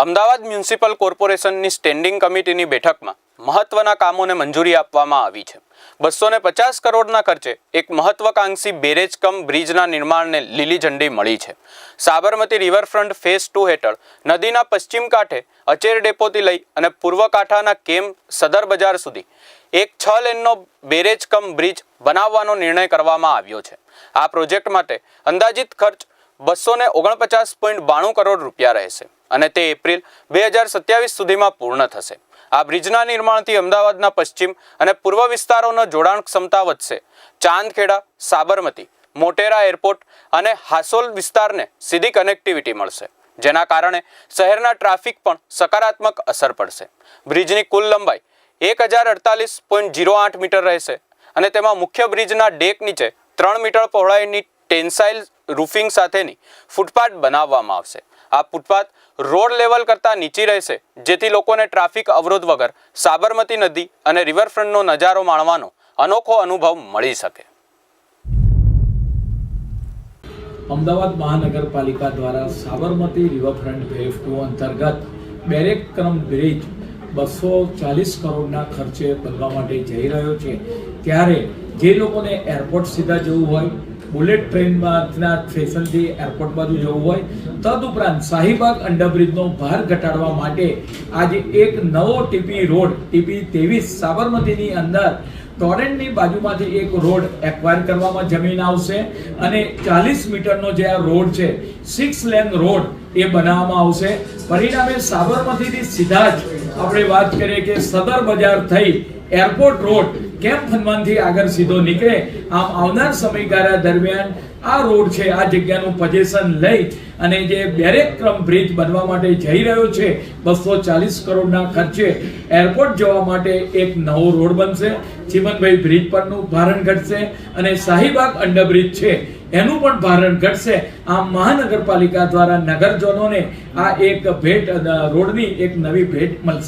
Ahmedabad municipal કોર્પોરેશનની standing કમિટીની બેઠકમાં મહત્વના કામોને મંજૂરી આપવામાં આવી છે. બસો ને પચાસ કરોડના ખર્ચે એક મહત્વકાંક્ષી બેરેજ કમ બ્રિજના નિર્માણને લીલી ઝંડી મળી છે. સાબરમતી રિવરફ્રન્ટ ફેઝ ટુ હેઠળ નદીના પશ્ચિમ કાંઠે અચેર ડેપોથી લઈ અને પૂર્વ કાંઠાના કેમ સદર બજાર સુધી એક છ લેનનો બેરેજ કમ બ્રિજ બનાવવાનો નિર્ણય કરવામાં આવ્યો છે. આ પ્રોજેક્ટ માટે અંદાજિત ખર્ચ બસો ને ઓગણપચાસ પોઈન્ટ બાણું કરોડ રૂપિયા રહેશે અને તે એપ્રિલ બે હજાર સત્યાવીસ સુધીમાં પૂર્ણ થશે. આ બ્રિજના નિર્માણથી અમદાવાદના પશ્ચિમ અને પૂર્વ વિસ્તારોનો જોડાણ ક્ષમતા વધશે. ચાંદખેડા, સાબરમતી, મોટેરા એરપોર્ટ અને હાસોલ વિસ્તારને સીધી કનેક્ટિવિટી મળશે, જેના કારણે શહેરના ટ્રાફિક પણ સકારાત્મક અસર પડશે. બ્રિજની કુલ લંબાઈ એક હજાર અડતાલીસ પોઈન્ટ જીરો આઠ મીટર રહેશે અને તેમાં મુખ્ય બ્રિજના ડેક નીચે ત્રણ મીટર પહોળાઈની ટેન્સાઇલ રૂફિંગ સાથેની ફૂટપાથ બનાવવામાં આવશે. આ ફૂટપાથ રોડ લેવલ કરતાં નીચી રહેશે, જેથી લોકોને ટ્રાફિક અવરોધ વગર સાબરમતી નદી અને રિવરફ્રન્ટનો નજારો માણવાનો અનોખો અનુભવ મળી શકે. અમદાવાદ મહાનગરપાલિકા દ્વારા સાબરમતી રિવરફ્રન્ટ ફેઝ ટુ અંતર્ગત બેરેક ક્રમ બ્રિજ બસો ચાલીસ કરોડના ખર્ચે બનવા માટે જઈ રહ્યો છે. ત્યારે જે લોકોને એરપોર્ટ સીધા જવું હોય બુલેટ ટ્રેનમાંથી સ્ટેશનથી એરપોર્ટ બાજુ જવું હોય, તદુપરાંત શાહીબાગ અંડરબ્રિજનો ભાર ઘટાડવા માટે આજે એક નવો ટીપી રોડ, ટીપી ત્રેવીસ સાબરમતીની અંદર ટોરેન્ટની બાજુમાંથી એક રોડ એક્વાયર કરવામાં જમીન આવશે અને ચાલીસ મીટરનો જે આ રોડ છે સિક્સ લેન રોડ એ બનાવવામાં આવશે. પરિણામે સાબરમતીથી સીધા જ આપણે વાત કરીએ કે સદર બજાર થઈ એરપોર્ટ રોડ કેમ્પ હનુમાનથી આગળ સીધો નીકળે? આમ આવનાર સમયગાળા દરમિયાન આ રોડ છે, આ જગ્યાનું પજેશન લઈ અને જે બેરેક ક્રમ બ્રિજ બનવા માટે જઈ રહ્યો છે, બસો ચાલીસ કરોડના ખર્ચે એરપોર્ટ જવા માટે એક નવો રોડ બનશે. ચીમનભાઈ બ્રિજ પરનું ભારણ ઘટશે અને શાહીબાગ અંડરબ્રિજ છે, એનું પણ ભારણ ઘટશે. આમ મહાનગરપાલિકા દ્વારા નગરજનોને આ એક ભેટ, રોડની એક નવી ભેટ મળશે.